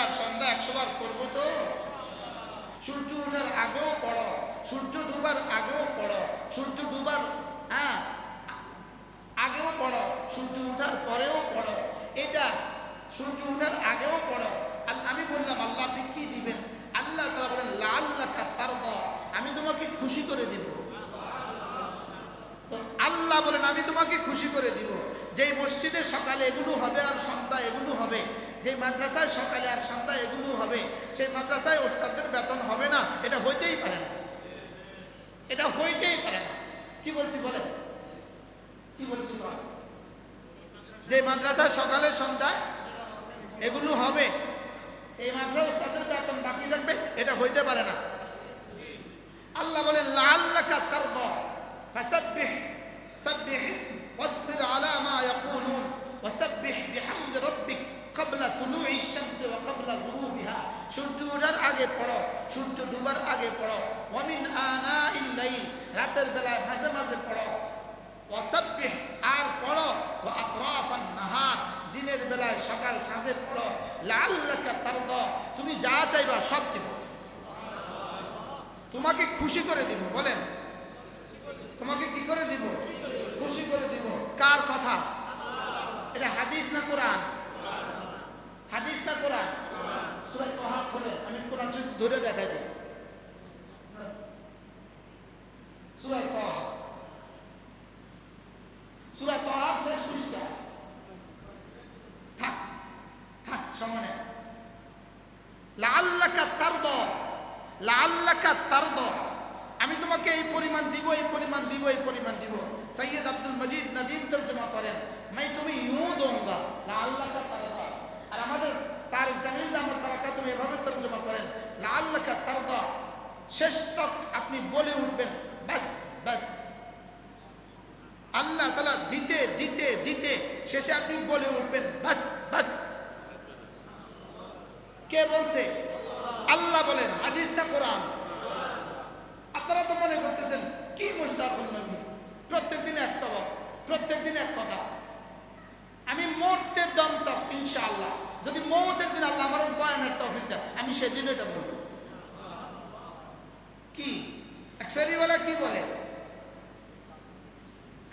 বার সন্ধ্যা একশো বার করব তো? সূর্য ওঠার আগেও পড়ো, সূর্য ডুবার আগেও পড়ো, সূর্য ডুবার হ্যাঁ আগেও পড়ো, সূর্য ওঠার পরেও পড়ো। এটা সূর্য উঠার আগেও পড়ো। আমি বললাম, আল্লাহ আপনি কি দিবেন? আল্লাহ তারা বলেন লাল লেখা তার আমি তোমাকে খুশি করে দিব। তো আল্লাহ বলেন, আমি তোমাকে খুশি করে দিব। যেই মসজিদে সকালে এগুলো হবে আর সন্ধ্যা এগুলো হবে যেই মাদ্রাসায় সকালে আর সন্ধ্যা এগুলো হবে, সেই মাদ্রাসায় ওস্তাদদের বেতন হবে না, এটা হইতেই পারে না। এটা হইতেই পারে না। কি বলছি বলেন? কি বলছি বল? যে মাদ্রাসায় সকালে, সন্ধ্যায় এগুলো হবে, এই মাদ্রাসা ওস্তাদের বেতন বাকি থাকবে, এটা হইতে পারে না। আল্লাহ বলেন লাল্লাকা তারদ, ফাসাব্বিহ, সাব্বিহ ওয়াসবির আলা মা ইয়াকুলুন, ওয়াসাব্বিহ বিহামদি রাব্বিক ক্বাবলা তুলুই শামসি ওয়া ক্বাবলা গুরুবিহা। সূর্য ওঠার আগে পড়ো সূর্য ডুবার আগে পড়ো। ওয়া মিন আনাইল লাইল, রাতের বেলায় মাঝে মাঝে পড়ো। আর পড়ো। নাহার, দিনের বেলায় সকাল সাঁঝে পড়ো। লাল্লাকা তুমি যা চাইবা সব দিব। তোমাকে খুশি করে দিব, বলেন। তোমাকে কি করে দিব? খুশি করে দিব। কার কথা? এটা হাদিস না কোরআন? হাদিস কোরআন? সুরা আমি কোরআন শরীফ ধরে দেখাই দিই। সুরা কহা সুরা শেষ পৃষ্ঠা। থাক থাক, সমানে। লাল্লাকা তার দ লাল্লাকা তার দ আমি তোমাকে এই পরিমাণ দিব, এই পরিমাণ দিব, এই পরিমাণ দিব। সৈয়দ আব্দুল মজিদ নদীম তর্জমা করেন, মাই তুমি ইউ দোঙ্গা লাল্লাকা তার দা আমাদের তারিক জামিল দামত বারাকা তুমি এভাবে তর্জমা করেন লাল্লাকা তারদ, শেষ তক আপনি বলে উঠবেন, বাস বাস। আল্লাহ তালা দিতে দিতে দিতে, শেষে আপনি বলে উঠবেন, বাস বাস কে বলছে আল্লাহ বলেন হাদিস না কোরআন আপনারা তো মনে করতেছেন কি মুস্তাকুল নবী প্রত্যেক দিন এক সবক প্রত্যেক দিন এক কথা আমি মরতে দম তক ইনশাআল্লাহ যদি মৌতের দিন আল্লাহ আমার বয়ানের তৌফিক দেয় আমি সেদিন এটা বলব কি এক ফেরিওয়ালা কি বলে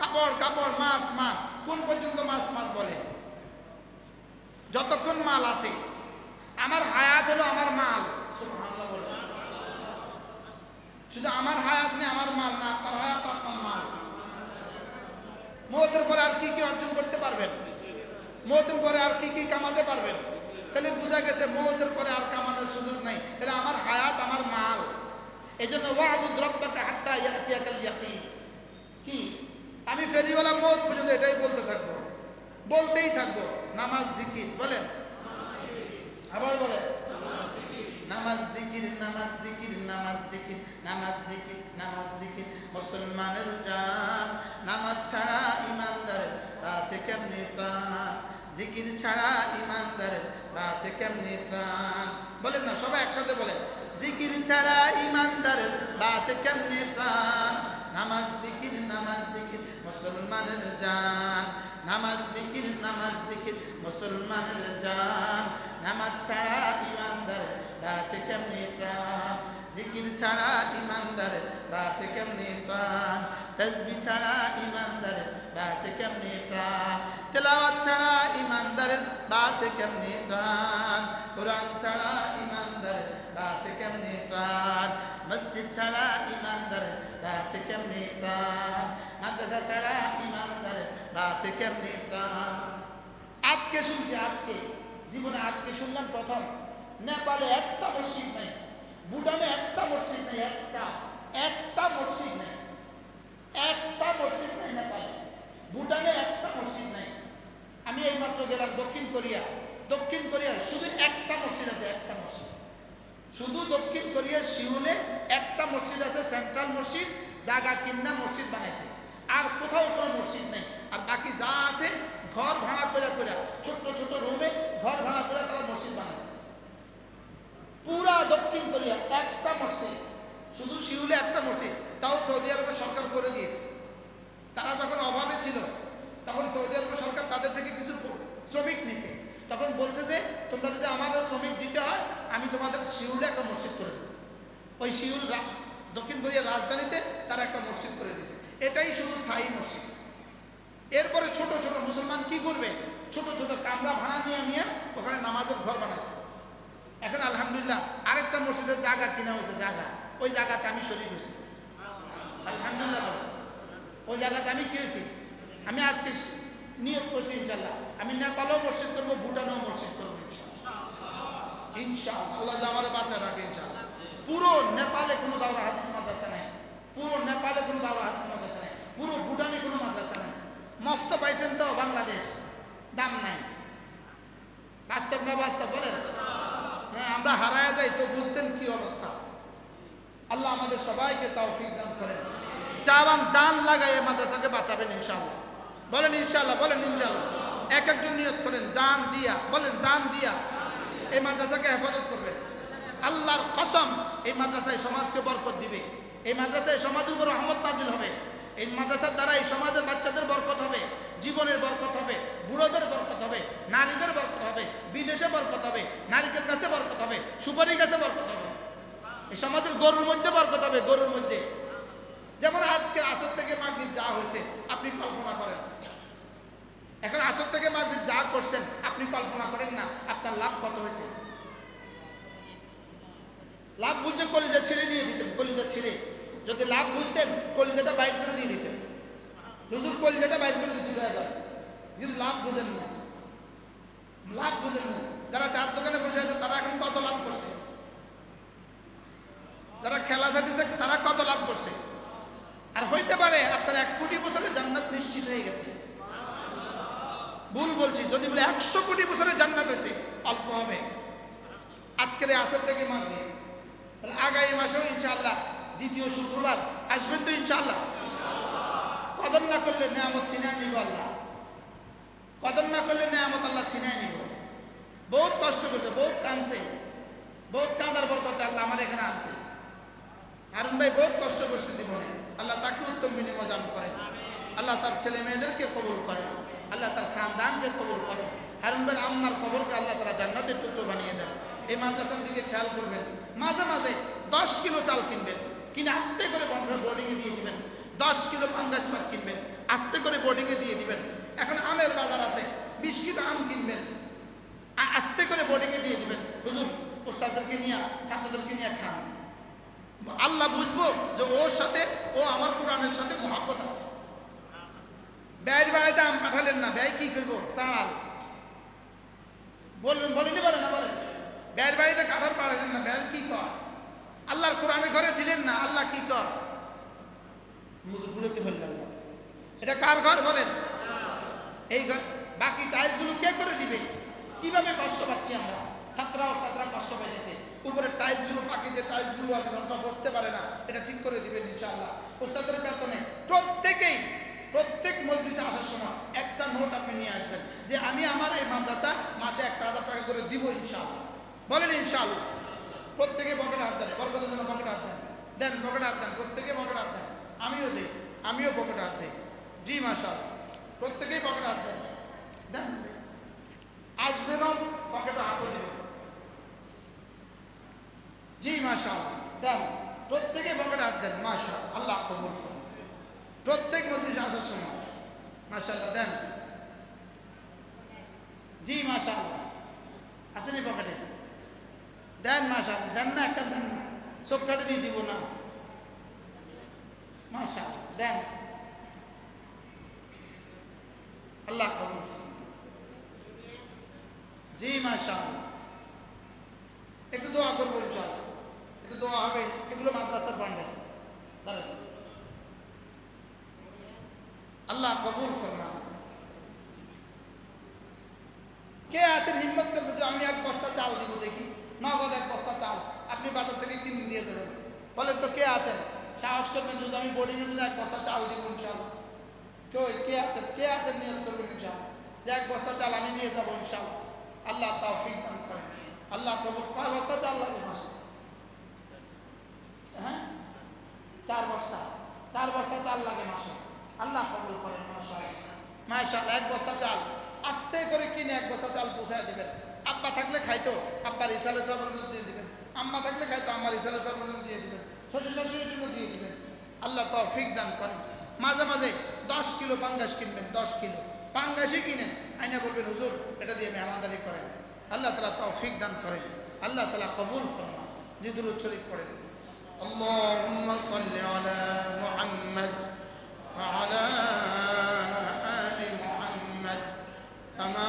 কাপড় কাপড় মাছ, কোন পর্যন্ত মাছ মাছ বলে? যতক্ষণ মাল আছে। আমার হায়াত হলো আমার মাল। শুধু আমার হায়াত নেই, আমার মাল না, আপনার হায়াত আপনার মাল। মৌতের পরে আর কি কি অর্জন করতে পারবেন? মৌতের পরে আর কি কি কামাতে পারবেন? তাহলে বোঝা গেছে মৌতের পরে আর কামানোর সুযোগ নাই। তাহলে আমার হায়াত, আমার মাল। এই জন্য ওয়াবুদ হাত্তা ইয়াতিয়াকাল ইয়াকিন। কি? আমি ফেরিওয়ালা মৌত পর্যন্ত এটাই বলতে থাকব। বলতেই থাকব, নামাজ জিকির, বলেন। আবার বলেন। নামাজ জিকির নামাজ জিকির নামাজ জিকির নামাজ জিকির নামাজ জিকির। মুসলমানের জান, নামাজ ছাড়া ইমানদারের আছে কেমনি প্রাণ? জিকির ছাড়া ইমানদারের আছে কেমনি প্রাণ? বলেন না, সবাই একসাথে বলেন। জিকির ছাড়া ইমানদারের আছে কেমনি প্রাণ? নামাজ জিকির নামাজ জিকির মুসলমানের জান, নামাজ জিকির নামাজ জিকির, মুসলমানের জান। নামাজ ছাড়া ইমানদারের আছে কেমনি প্রাণ? জিকির ছাড়া ইমানদারের আছে কেমনি প্রাণ? তসবি ছাড়া ইমানদারের আছে কেমনি প্রাণ? তেলাওয়াত ছাড়া ইমানদারের আছে কেমনি প্রাণ? কোরআন ছাড়া ইমানদারের আছে কেমনি প্রাণ? মসজিদ ছাড়া ইমানদারের আছে কেমনি প্রাণ? মাদ্রাসা ছাড়া ইমানদারের আছে কেমনি? আজকে শুনছি, আজকে। জীবনে আজকে শুনলাম প্রথম। নেপালে একটা মসজিদ নেই, ভুটানে একটা মসজিদ নেই, একটা একটা মসজিদ নেই, একটা মসজিদ নেই নেপালে, ভুটানে একটা মসজিদ নেই। আমি এইমাত্র গেলাম দক্ষিণ কোরিয়া। দক্ষিণ কোরিয়া, শুধু একটা মসজিদ আছে, একটা মসজিদ। শুধু দক্ষিণ কোরিয়ার সিউলে একটা মসজিদ আছে, সেন্ট্রাল মসজিদ জায়গা কিন্না মসজিদ বানাইছে। আর কোথাও কোনো মসজিদ নেই। আর বাকি যা আছে, ঘর ভাড়া করে করে ছোট্ট ছোট রুমে ঘর ভাড়া করে তারা মসজিদ বানাইছে। পুরা দক্ষিণ কোরিয়া একটা মসজিদ, শুধু শিউলে একটা মসজিদ, তাও সৌদি আরবে সরকার করে দিয়েছে। তারা যখন অভাবে ছিল, তখন সৌদি আরব সরকার তাদের থেকে কিছু শ্রমিক নিছে। তখন বলছে যে, তোমরা যদি আমার শ্রমিক দিতে হয়, আমি তোমাদের শিউলে একটা মসজিদ করে দেবো। ওই শিউল দক্ষিণ কোরিয়ার রাজধানীতে তারা একটা মসজিদ করে দিয়েছে এটাই শুধু স্থায়ী মসজিদ। এরপরে ছোট ছোট মুসলমান কি করবে? ছোট ছোট কামরা ভাড়া নিয়ে নিয়ে ওখানে নামাজের ঘর বানাইছে। এখন আলহামদুলিল্লাহ আরেকটা মসজিদের জায়গা কিনা হয়েছে জায়গা। ওই জায়গাতে আমি শরীর হয়েছি। আলহামদুলিল্লাহ ওই জায়গাতে আমি কি হয়েছি? আমি আজকে নিয়ত করছি ইনশাল্লাহ আমি নেপালেও মসজিদ করব, ভুটানেও মসজিদ করব ইনশাল্লাহ আল্লাহ আমার বাচ্চা রাখে ইনশাআল্লাহ। পুরো নেপালে কোনো দাওরা হাদিস মাদ্রাসা নাই। পুরো নেপালে কোনো দাওরা হাদিস মাদ্রাসা নাই, পুরো ভুটানে কোনো মাদ্রাসা নাই। মফত পাইছেন তো বাংলাদেশ, দাম নাই। বাস্তব না বাস্তব, বলেন। হ্যাঁ আমরা হারায় যাই তো বুঝতেন কি অবস্থা। আল্লাহ আমাদের সবাইকে তৌফিক দান করেন। জান লাগাই এই মাদ্রাসাকে বাঁচাবেন ইনশাআল্লাহ। বলেন ইনশাআল্লাহ বলেন ইনশাআল্লাহ। এক একজন নিয়ত করেন, জান দিয়া, বলেন জান দিয়া। এই মাদ্রাসাকে হেফাজত করবেন। আল্লাহর কসম এই মাদ্রাসায় সমাজকে বরকত দিবে। এই মাদ্রাসায় সমাজের উপর রহমত নাজিল হবে। এই মাদ্রাসার দ্বারা এই সমাজের বাচ্চাদের বরকত হবে, জীবনের বরকত হবে, বুড়োদের বরকত হবে, নারীদের বরকত হবে, বিদেশে বরকত হবে নারিকেল গাছে বরকত হবে সুপারি গাছে বরকত হবে। এই সমাজের গরুর মধ্যে বরকত হবে, গরুর মধ্যে। যেমন আজকে আসর থেকে মাগরিব যা হয়েছে, আপনি কল্পনা করেন। এখন আসর থেকে মাগরিব যা করছেন, আপনি কল্পনা করেন না, আপনার লাভ কত হয়েছে? লাভ বুঝে কলিজা ছেড়ে দিয়ে দিতেন, কলিজা ছিঁড়ে। যদি লাভ বুঝতেন, কলিজাটা বাইর করে দিয়ে দিতেন। হুজুর কলিজাটা বাইর করে দিয়েছিল কিন্তু লাভ বুঝেন না। লাভ বুঝেন না। যারা চার দোকানে বসে আছে, তারা এখন কত লাভ করছে? যারা খেলা সাথে তারা কত লাভ করছে? আর হইতে পারে, আপনার এক কোটি বছরের জান্নাত নিশ্চিত হয়ে গেছে। ভুল বলছি, যদি বলে একশো কোটি বছরের জান্নাত হয়েছে, অল্প হবে। আজকের এই আসর থেকে মানবে? তাহলে আগামী মাসেও ইনশাআল্লাহ দ্বিতীয় শুক্রবার আসবেন তো ইনশাআল্লাহ। কদর না করলে নেয়ামত ছিনায় নিব আল্লাহ। কদর না করলে নেয়ামত আল্লাহ ছিনায় নিব। বহুত কষ্ট করছে, বহুত কাঁদছে। বহুত কাঁদার বরকতে আল্লাহ আমার এখানে আনছে। হারুন ভাই বহুত কষ্ট করছে জীবনে। আল্লাহ তাকে উত্তম বিনিময় দান করেন। আল্লাহ তার ছেলে মেয়েদেরকে কবুল করেন। আল্লাহ তার খানদানকে কবুল করেন। হারুন ভাই আম্মার কবরকে আল্লাহ তারা জান্নাতের টুকরো বানিয়ে দেন। এই মাদ্রাসার দিকে খেয়াল করবেন। মাঝে মাঝে দশ কিলো চাল কিনবেন। কিনে আস্তে করে বংশের বোর্ডিংয়ে দিয়ে দিবেন। দশ কিলো পাঙ্গাস মাছ কিনবেন, আস্তে করে বোর্ডিংয়ে দিয়ে দিবেন। এখন আমের বাজার আছে, বিশ কিলো আম কিনবেন আস্তে করে বোর্ডিংয়ে দিয়ে দিবেন। হুজুর ওস্তাদদেরকে নিয়ে, ছাত্রদেরকে নিয়ে খান। আল্লাহ বুঝব যে ওর সাথে, ও আমার কোরআনের সাথে মহাব্বত আছে। ব্যয়ের বাড়িতে আম পাঠালেন না, ব্যয় কি করব? চাঁড়াল বলবেন বলেনি বলেন না বলেন। ব্যয়ের বাড়িতে কাঠাল পাঠালেন না, ব্যয় কি কর? আল্লাহর কোরআনে ঘরে দিলেন না, আল্লাহ কি কর? বুঝতে না। এটা কার ঘর বলেন? এই ঘর। বাকি টাইলসগুলো কে করে দিবে? কীভাবে কষ্ট পাচ্ছি আমরা? ছাত্রা ছাত্রা কষ্ট পাইতেছে। উপরে টাইলসগুলো বাকি যে টাইলসগুলো আছে ছাত্রা বসতে পারে না। এটা ঠিক করে দিবেন ইনশাআল্লাহ। ওস্তাদের বেতনে প্রত্যেকেই, প্রত্যেক মসজিদে আসার সময় একটা নোট আপনি নিয়ে আসবেন যে, আমি আমার এই মাদ্রাসা মাসে একটা হাজার টাকা করে দিব ইনশাআল্লাহ। বলেন ইনশাআল্লাহ। প্রত্যেকে পকেটে হাত দেন, বরকতের জন্য পকেটে হাত দেন। দেন পকেটে হাত দেন, প্রত্যেকে পকেটে হাত দেন। আমিও দিই, আমিও পকেটে হাত দিই। জি মাশাল প্রত্যেকেই পকেটে হাত দেন। দেন আসবেনও পকেটে হাতও দেবেন জি মাশাল দেন, প্রত্যেকে পকেটে হাত দেন মাশাল আল্লাহ কবুল প্রত্যেক মজলিসে আসার সময় মাশাল্লাহ দেন। জি মাশাল আছেনি পকেটে দেন মাশাল, দেন না, একটা দেন না। চোখ কাটে দিয়ে দিব না। মাশাল, দেন। আল্লাহ কবুল। জি, মাশাল। একটু দোয়া করব ইনশাআল্লাহ একটু দোয়া হবে, এগুলো মাদ্রাসার ফান্ডে ধরেন আল্লাহ কবুল ফরমান। কে আছেন হিম্মত করবে যে আমি এক বস্তা চাল দিব দেখি। নগদ এক বস্তা চাল। আপনি বাজার থেকে কিনে নিয়ে যাবেন। বলেন তো কে আছেন? সাহস করবেন যদি আমি বলি জন্য এক বস্তা চাল দিব ইনশাল্লাহ কেউ কে আছেন? কে আছেন নিয়োগ করবেন ইনশাল্লাহ যে এক বস্তা চাল আমি নিয়ে যাব ইনশাল্লাহ আল্লাহ তৌফিক দান করে আল্লাহ কবুল। কয় বস্তা চাল লাগবে মাসে? হ্যাঁ? চার বস্তা। চার বস্তা চাল লাগে মাসে। আল্লাহ কবুল করেন মাসা মাসাল এক বস্তা চাল। আস্তে করে কিনে এক বস্তা চাল পৌঁছায় দেবেন। আব্বা থাকলে খাইতো, আব্বার ইসালে সর্বনিম্ন দিয়ে দিবেন। আম্মা থাকলে খাইতো আমার ইসালে সর্বনিম্ন দিয়ে দিবেন। শ্বশুর শাশুড়ির জন্য দিয়ে দিবেন। আল্লাহ তফিক দান করেন। মাঝে মাঝে দশ কিলো পাঙ্গাস কিনবেন, দশ কিলো। পাঙ্গাসই কিনেন। আইনা বলবেন, হুজুর, এটা দিয়ে মেহমানদারি করেন। আল্লাহ তালা তৌফিক দান করেন। আল্লাহ তালা কবুল ফরমান। যে দুরুদ শরীফ পড়েন। اللهم صل على محمد وعلى آل محمد كما